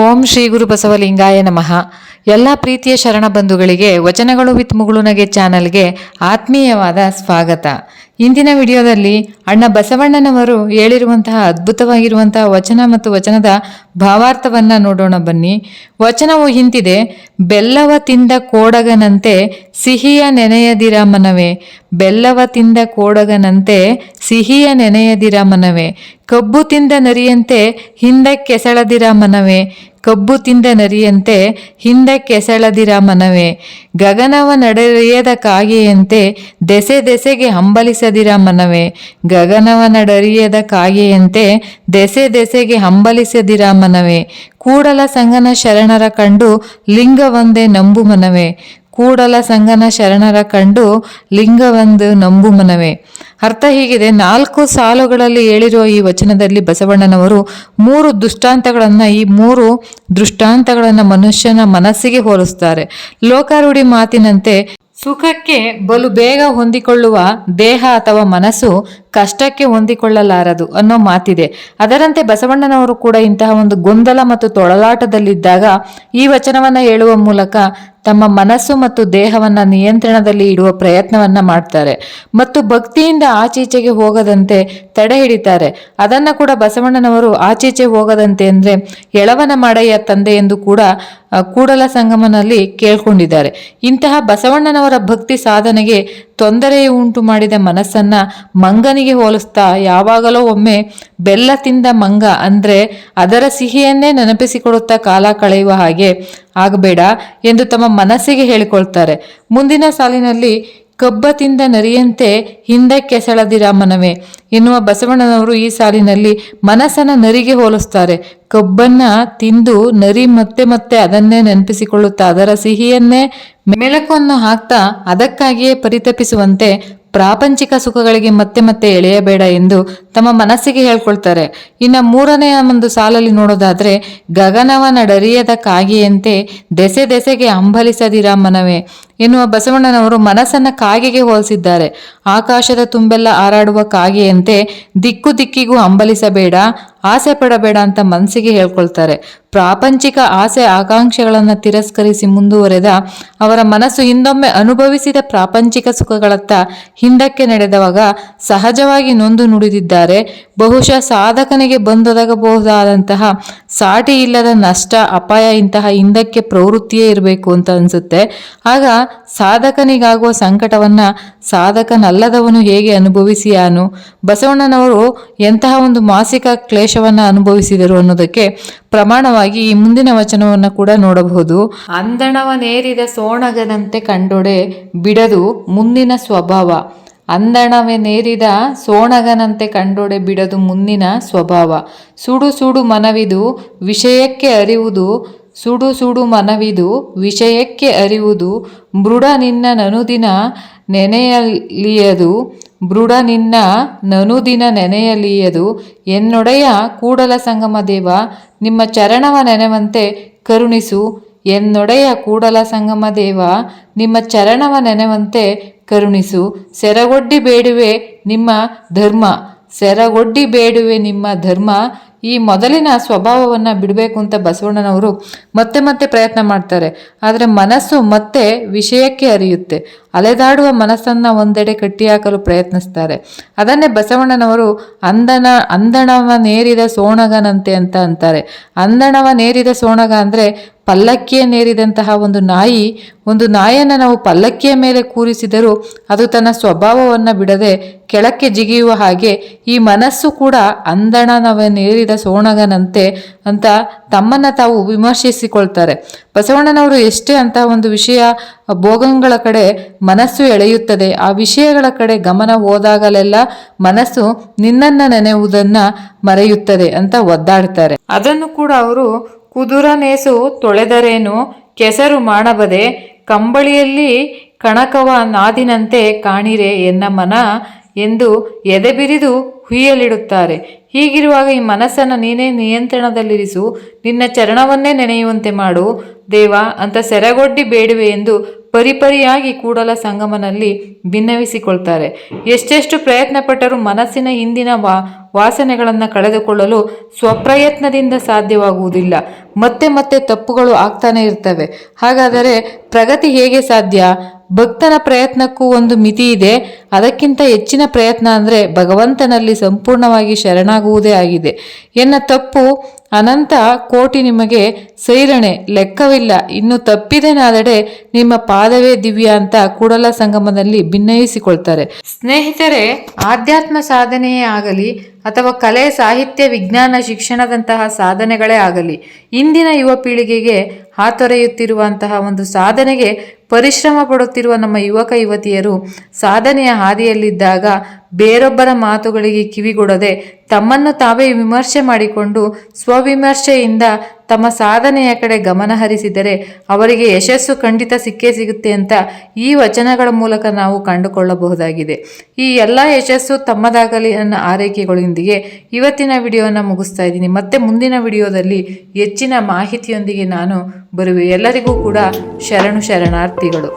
ಓಂ ಶ್ರೀ ಗುರು ಬಸವಲಿಂಗಾಯ ನಮಃ. ಎಲ್ಲ ಪ್ರೀತಿಯ ಶರಣ ಬಂಧುಗಳಿಗೆ, ವಚನಗಳು ವಿತ್ ಮುಗುಳುನಗೆ ಚಾನಲ್ಗೆ ಆತ್ಮೀಯವಾದ ಸ್ವಾಗತ. ಇಂದಿನ ವಿಡಿಯೋದಲ್ಲಿ ಅಣ್ಣ ಬಸವಣ್ಣನವರು ಹೇಳಿರುವಂತಹ ಅದ್ಭುತವಾಗಿರುವಂತಹ ವಚನ ಮತ್ತು ವಚನದ ಭಾವಾರ್ಥವನ್ನ ನೋಡೋಣ ಬನ್ನಿ. ವಚನವು ಹಿಂತಿದೆ, ಬೆಲ್ಲವ ತಿಂದ ಕೋಡಗನಂತೆ ಸಿಹಿಯ ನೆನೆಯದಿರ ಮನವೇ. ಬೆಲ್ಲವ ತಿಂದ ಕೋಡಗನಂತೆ ಸಿಹಿಯ ನೆನೆಯದಿರ ಮನವೇ. ಕಬ್ಬು ತಿಂದ ನರಿಯಂತೆ ಹಿಂದಕ್ಕೆಸೆಳದಿರ ಮನವೇ. ಕಬ್ಬು ತಿಂದ ನರಿಯಂತೆ ಹಿಂದಕ್ಕೆಸೆಳದಿರ ಮನವೇ. ಗಗನವ ನಡೆಯದ ಕಾಗೆಯಂತೆ ದೆಸೆ ದೆಸೆಗೆ ಹಂಬಲಿಸದಿರ ಮನವೇ ಗಗನವನಡರಿಯದ ಕಾಗೆಯಂತೆ ದೆಸೆ ದೆಸೆಗೆ ಹಂಬಲಿಸದಿರ ಮನವೇ, ಕೂಡಲ ಸಂಗನ ಶರಣರ ಕಂಡು ಲಿಂಗವೊಂದೇ ನಂಬು ಮನವೇ, ಕೂಡಲ ಸಂಗನ ಶರಣರ ಕಂಡು ಲಿಂಗವೊಂದು ನಂಬು ಮನವೇ. ಅರ್ಥ ಹೀಗಿದೆ, ನಾಲ್ಕು ಸಾಲುಗಳಲ್ಲಿ ಹೇಳಿರುವ ಈ ವಚನದಲ್ಲಿ ಬಸವಣ್ಣನವರು ಮೂರು ದುಷ್ಟಾಂತಗಳನ್ನು, ಈ ಮೂರು ದೃಷ್ಟಾಂತಗಳನ್ನು ಮನುಷ್ಯನ ಮನಸ್ಸಿಗೆ ಹೋಲಿಸ್ತಾರೆ. ಲೋಕಾರೂಢಿ ಮಾತಿನಂತೆ ಸುಖಕ್ಕೆ ಬಲು ಬೇಗ ಹೊಂದಿಕೊಳ್ಳುವ ದೇಹ ಅಥವಾ ಮನಸ್ಸು ಕಷ್ಟಕ್ಕೆ ಹೊಂದಿಕೊಳ್ಳಲಾರದು ಅನ್ನೋ ಮಾತಿದೆ. ಅದರಂತೆ ಬಸವಣ್ಣನವರು ಕೂಡ ಇಂತಹ ಒಂದು ಗೊಂದಲ ಮತ್ತು ತೊಳಲಾಟದಲ್ಲಿದ್ದಾಗ ಈ ವಚನವನ್ನು ಹೇಳುವ ಮೂಲಕ ತಮ್ಮ ಮನಸ್ಸು ಮತ್ತು ದೇಹವನ್ನು ನಿಯಂತ್ರಣದಲ್ಲಿ ಇಡುವ ಪ್ರಯತ್ನವನ್ನು ಮಾಡ್ತಾರೆ ಮತ್ತು ಭಕ್ತಿಯಿಂದ ಆಚೀಚೆಗೆ ಹೋಗದಂತೆ ತಡೆ ಹಿಡಿತಾರೆ. ಅದನ್ನ ಕೂಡ ಬಸವಣ್ಣನವರು ಆಚೀಚೆ ಹೋಗದಂತೆ ಅಂದ್ರೆ ಎಳವನ ಮಾಡಯ್ಯ ತಂದೆ ಎಂದು ಕೂಡ ಕೂಡಲ ಸಂಗಮನಲ್ಲಿ ಕೇಳ್ಕೊಂಡಿದ್ದಾರೆ. ಇಂತಹ ಬಸವಣ್ಣನವರ ಭಕ್ತಿ ಸಾಧನೆಗೆ ತೊಂದರೆ ಉಂಟು ಮಾಡಿದ ಮನಸ್ಸನ್ನ ಮಂಗನಿಗೆ ಹೋಲಿಸ್ತಾ ಯಾವಾಗಲೋ ಒಮ್ಮೆ ಬೆಲ್ಲ ತಿಂದ ಮಂಗ ಅಂದ್ರೆ ಅದರ ಸಿಹಿಯನ್ನೇ ನೆನಪಿಸಿಕೊಡುತ್ತಾ ಕಾಲ ಕಳೆಯುವ ಹಾಗೆ ಆಗಬೇಡ ಎಂದು ತಮ್ಮ ಮನಸ್ಸಿಗೆ ಹೇಳಿಕೊಳ್ತಾರೆ. ಮುಂದಿನ ಸಾಲಿನಲ್ಲಿ ಕಬ್ಬ ತಿಂದ ನರಿಯಂತೆ ಹಿಂದಕ್ಕೆಸೆಳದಿರ ಮನವೇ ಎನ್ನುವ ಬಸವಣ್ಣನವರು ಈ ಸಾಲಿನಲ್ಲಿ ಮನಸ್ಸನ್ನ ನರಿಗೆ ಹೋಲಿಸ್ತಾರೆ. ಕಬ್ಬನ್ನ ತಿಂದು ನರಿ ಮತ್ತೆ ಮತ್ತೆ ಅದನ್ನೇ ನೆನಪಿಸಿಕೊಳ್ಳುತ್ತಾ ಅದರ ಸಿಹಿಯನ್ನೇ ಮೆಳಕನ್ನು ಹಾಕ್ತಾ ಅದಕ್ಕಾಗಿಯೇ ಪರಿತಪಿಸುವಂತೆ ಪ್ರಾಪಂಚಿಕ ಸುಖಗಳಿಗೆ ಮತ್ತೆ ಮತ್ತೆ ಎಳೆಯಬೇಡ ಎಂದು ತಮ್ಮ ಮನಸ್ಸಿಗೆ ಹೇಳ್ಕೊಳ್ತಾರೆ. ಇನ್ನು ಮೂರನೆಯ ಒಂದು ಸಾಲಲ್ಲಿ ನೋಡೋದಾದ್ರೆ ಗಗನವನ ಡರಿಯದ ಕಾಗೆಯಂತೆ ದೆಸೆ ದೆಸೆಗೆ ಅಂಬಲಿಸದಿರ ಮನವೇ ಎನ್ನುವ ಬಸವಣ್ಣನವರು ಮನಸ್ಸನ್ನ ಕಾಗೆಗೆ ಹೋಲಿಸಿದ್ದಾರೆ. ಆಕಾಶದ ತುಂಬೆಲ್ಲ ಹಾರಾಡುವ ಕಾಗೆಯಂತೆ ದಿಕ್ಕು ದಿಕ್ಕಿಗೂ ಹಂಬಲಿಸಬೇಡ, ಆಸೆ ಪಡಬೇಡ ಅಂತ ಮನಸ್ಸಿಗೆ ಹೇಳ್ಕೊಳ್ತಾರೆ. ಪ್ರಾಪಂಚಿಕ ಆಸೆ ಆಕಾಂಕ್ಷೆಗಳನ್ನು ತಿರಸ್ಕರಿಸಿ ಮುಂದುವರೆದ ಅವರ ಮನಸ್ಸು ಹಿಂದೊಮ್ಮೆ ಅನುಭವಿಸಿದ ಪ್ರಾಪಂಚಿಕ ಸುಖಗಳತ್ತ ಹಿಂದಕ್ಕೆ ನಡೆದವಾಗ ಸಹಜವಾಗಿ ನೊಂದು ನುಡಿದಿದ್ದಾರೆ. ಬಹುಶಃ ಸಾಧಕನಿಗೆ ಬಂದೊದಗಬಹುದಾದಂತಹ ಸಾಟಿ ಇಲ್ಲದ ನಷ್ಟ, ಅಪಾಯ ಇಂತಹ ಹಿಂದಕ್ಕೆ ಪ್ರವೃತ್ತಿಯೇ ಇರಬೇಕು ಅಂತ ಅನ್ಸುತ್ತೆ. ಆಗ ಸಾಧಕನಿಗಾಗುವ ಸಂಕಟವನ್ನ ಸಾಧಕನಲ್ಲದವನು ಹೇಗೆ ಅನುಭವಿಸಿಯಾನು? ಬಸವಣ್ಣನವರು ಎಂತಹ ಒಂದು ಮಾಸಿಕ ಕ್ಲೇಶವನ್ನು ಅನುಭವಿಸಿದರು ಅನ್ನೋದಕ್ಕೆ ಪ್ರಮಾಣವಾಗಿ ಈ ಮುಂದಿನ ವಚನವನ್ನು ಕೂಡ ನೋಡಬಹುದು. ಅಂದಣವನೇರಿದ ಸೋಣಗದಂತೆ ಕಂಡೊಡೆ ಬಿಡದು ಮುಂದಿನ ಸ್ವಭಾವ. ಅಂದಣವನೇರಿದ ಸೋಣಗನಂತೆ ಕಂಡೊಡೆ ಬಿಡದು ಮುಂದಿನ ಸ್ವಭಾವ. ಸುಡು ಸುಡು ಮನವಿದು, ವಿಷಯಕ್ಕೆ ಅರಿವುದು ಸುಡು ಸುಡು ಮನವಿದು ವಿಷಯಕ್ಕೆ ಅರಿವುದು ಮೃಡ ನಿನ್ನ ನನುದಿನ ನೆನೆಯಲಿಯದು. ಮೃಡ ನಿನ್ನ ನನುದಿನ ನೆನೆಯಲಿಯದು. ಎನ್ನೊಡೆಯ ಕೂಡಲ ಸಂಗಮ ದೇವ, ನಿಮ್ಮ ಚರಣವ ನೆನೆವಂತೆ ಕರುಣಿಸು. ಎನ್ನೊಡೆಯ ಕೂಡಲ ಸಂಗಮ ದೇವ, ನಿಮ್ಮ ಚರಣವ ನೆನೆವಂತೆ ಕರುಣಿಸು. ಸೆರಗೊಡ್ಡಿ ಬೇಡುವೆ ನಿಮ್ಮ ಧರ್ಮ. ಸೆರಗೊಡ್ಡಿ ಬೇಡುವೆ ನಿಮ್ಮ ಧರ್ಮ. ಈ ಮೊದಲಿನ ಸ್ವಭಾವವನ್ನು ಬಿಡಬೇಕು ಅಂತ ಬಸವಣ್ಣನವರು ಮತ್ತೆ ಮತ್ತೆ ಪ್ರಯತ್ನ ಮಾಡ್ತಾರೆ. ಆದರೆ ಮನಸ್ಸು ಮತ್ತೆ ವಿಷಯಕ್ಕೆ ಅರಿಯುತ್ತೆ. ಅಲೆದಾಡುವ ಮನಸ್ಸನ್ನು ಒಂದೆಡೆ ಕಟ್ಟಿಹಾಕಲು ಪ್ರಯತ್ನಿಸ್ತಾರೆ. ಅದನ್ನೇ ಬಸವಣ್ಣನವರು ಅಂದನ, ಅಂದಣವ ನೇರಿದ ಸೋಣಗನಂತೆ ಅಂತ ಅಂತಾರೆ. ಅಂದಣವ ನೇರಿದ ಸೋಣಗ ಅಂದ್ರೆ ಪಲ್ಲಕ್ಕಿಯ ನೇರಿದಂತಹ ಒಂದು ನಾಯಿ, ಒಂದು ನಾಯಿಯನ್ನು ನಾವು ಪಲ್ಲಕ್ಕಿಯ ಮೇಲೆ ಕೂರಿಸಿದರೂ ಅದು ತನ್ನ ಸ್ವಭಾವವನ್ನು ಬಿಡದೆ ಕೆಳಕ್ಕೆ ಜಿಗಿಯುವ ಹಾಗೆ ಈ ಮನಸ್ಸು ಕೂಡ ಅಂದಣನವನ್ನೇರಿದ ಸೋಣಗನಂತೆ ಅಂತ ತಮ್ಮನ್ನು ತಾವು ವಿಮರ್ಶಿಸಿಕೊಳ್ತಾರೆ. ಬಸವಣ್ಣನವರು ಎಷ್ಟೇ ಅಂತ ಒಂದು ವಿಷಯ ಭೋಗಗಳ ಕಡೆ ಮನಸ್ಸು ಎಳೆಯುತ್ತದೆ. ಆ ವಿಷಯಗಳ ಕಡೆ ಗಮನ ಹೋದಾಗಲೆಲ್ಲ ಮನಸ್ಸು ನಿನ್ನನ್ನು ನೆನೆಯುವುದನ್ನು ಮರೆಯುತ್ತದೆ ಅಂತ ಒದ್ದಾಡ್ತಾರೆ. ಅದನ್ನು ಕೂಡ ಅವರು ಕುದುರನೇಸು ತೊಳೆದರೇನು? ಕೆಸರು ಮಾಡಬದೆ ಕಂಬಳಿಯಲ್ಲಿ ಕಣಕವ ನಾದಿನಂತೆ ಕಾಣಿರೆ ಎನ್ನ ಮನ ಎಂದು ಎದೆಬಿರಿದು ಹುಯ್ಯಲಿಡುತ್ತಾರೆ. ಹೀಗಿರುವಾಗ ಈ ಮನಸ್ಸನ್ನು ನೀನೇ ನಿಯಂತ್ರಣದಲ್ಲಿರಿಸು. ನಿನ್ನ ಚರಣವನ್ನೇ ನೆನೆಯುವಂತೆ ಮಾಡು. ದೇವ, ಅಂತ ಸೆರಗೊಡ್ಡಿ ಬೇಡುವೆ ಎಂದು ಪರಿಪರಿಯಾಗಿ ಕೂಡಲ ಸಂಗಮನಲ್ಲಿ ಭಿನ್ನವಿಸಿಕೊಳ್ತಾರೆ ಎಷ್ಟೆಷ್ಟು ಪ್ರಯತ್ನ ಪಟ್ಟರೂ ಮನಸ್ಸಿನ ಹಿಂದಿನ ವಾ, ವಾಸನೆಗಳನ್ನು ಕಳೆದುಕೊಳ್ಳಲು ಸ್ವಪ್ರಯತ್ನದಿಂದ ಸಾಧ್ಯವಾಗುವುದಿಲ್ಲ. ಮತ್ತೆ ಮತ್ತೆ ತಪ್ಪುಗಳು ಆಗ್ತಾನೆ ಇರ್ತವೆ. ಹಾಗಾದರೆ ಪ್ರಗತಿ ಹೇಗೆ ಸಾಧ್ಯ? ಭಕ್ತನ ಪ್ರಯತ್ನಕ್ಕೂ ಒಂದು ಮಿತಿ ಇದೆ. ಅದಕ್ಕಿಂತ ಹೆಚ್ಚಿನ ಪ್ರಯತ್ನ ಅಂದರೆ ಭಗವಂತನಲ್ಲಿ ಸಂಪೂರ್ಣವಾಗಿ ಶರಣಾಗುವುದೇ ಆಗಿದೆ. ಎನ್ನ ತಪ್ಪು ಅನಂತ ಕೋಟಿ ನಿಮಗೆ ಸೈರಣೆ, ಲೆಕ್ಕವಿಲ್ಲ. ಇನ್ನು ತಪ್ಪಿದೆನಾದಡೆ ನಿಮ್ಮ ಪಾದವೇ ದಿವ್ಯ ಅಂತ ಕೂಡಲ ಸಂಗಮದಲ್ಲಿ ಭಿನ್ನಯಿಸಿಕೊಳ್ತಾರೆ ಸ್ನೇಹಿತರೆ, ಆಧ್ಯಾತ್ಮ ಸಾಧನೆಯೇ ಆಗಲಿ ಅಥವಾ ಕಲೆ, ಸಾಹಿತ್ಯ, ವಿಜ್ಞಾನ, ಶಿಕ್ಷಣದಂತಹ ಸಾಧನೆಗಳೇ ಆಗಲಿ, ಇಂದಿನ ಯುವ ಪೀಳಿಗೆಗೆ ಹಾತೊರೆಯುತ್ತಿರುವಂತಹ ಒಂದು ಸಾಧನೆಗೆ ಪರಿಶ್ರಮ ಪಡುತ್ತಿರುವ ನಮ್ಮ ಯುವಕ, ಯುವತಿಯರು ಸಾಧನೆಯ ಹಾದಿಯಲ್ಲಿದ್ದಾಗ ಬೇರೊಬ್ಬರ ಮಾತುಗಳಿಗೆ ಕಿವಿಗೊಡದೆ ತಮ್ಮನ್ನು ತಾವೇ ವಿಮರ್ಶೆ ಮಾಡಿಕೊಂಡು ಸ್ವವಿಮರ್ಶೆಯಿಂದ ತಮ್ಮ ಸಾಧನೆಯ ಕಡೆ ಗಮನ ಹರಿಸಿದರೆ ಅವರಿಗೆ ಯಶಸ್ಸು ಖಂಡಿತ ಸಿಕ್ಕೇ ಸಿಗುತ್ತೆ ಅಂತ ಈ ವಚನಗಳ ಮೂಲಕ ನಾವು ಕಂಡುಕೊಳ್ಳಬಹುದಾಗಿದೆ. ಈ ಎಲ್ಲ ಯಶಸ್ಸು ತಮ್ಮದಾಗಲಿ ನನ್ನ ಆರೈಕೆಗಳೊಂದಿಗೆ ಇವತ್ತಿನ ವಿಡಿಯೋನ ಮುಗಿಸ್ತಾ ಇದ್ದೀನಿ. ಮತ್ತೆ ಮುಂದಿನ ವಿಡಿಯೋದಲ್ಲಿ ಹೆಚ್ಚಿನ ಮಾಹಿತಿಯೊಂದಿಗೆ ನಾನು ಬರುವೆ. ಎಲ್ಲರಿಗೂ ಕೂಡ ಶರಣು ಶರಣಾರ್ಥಿಗಳು.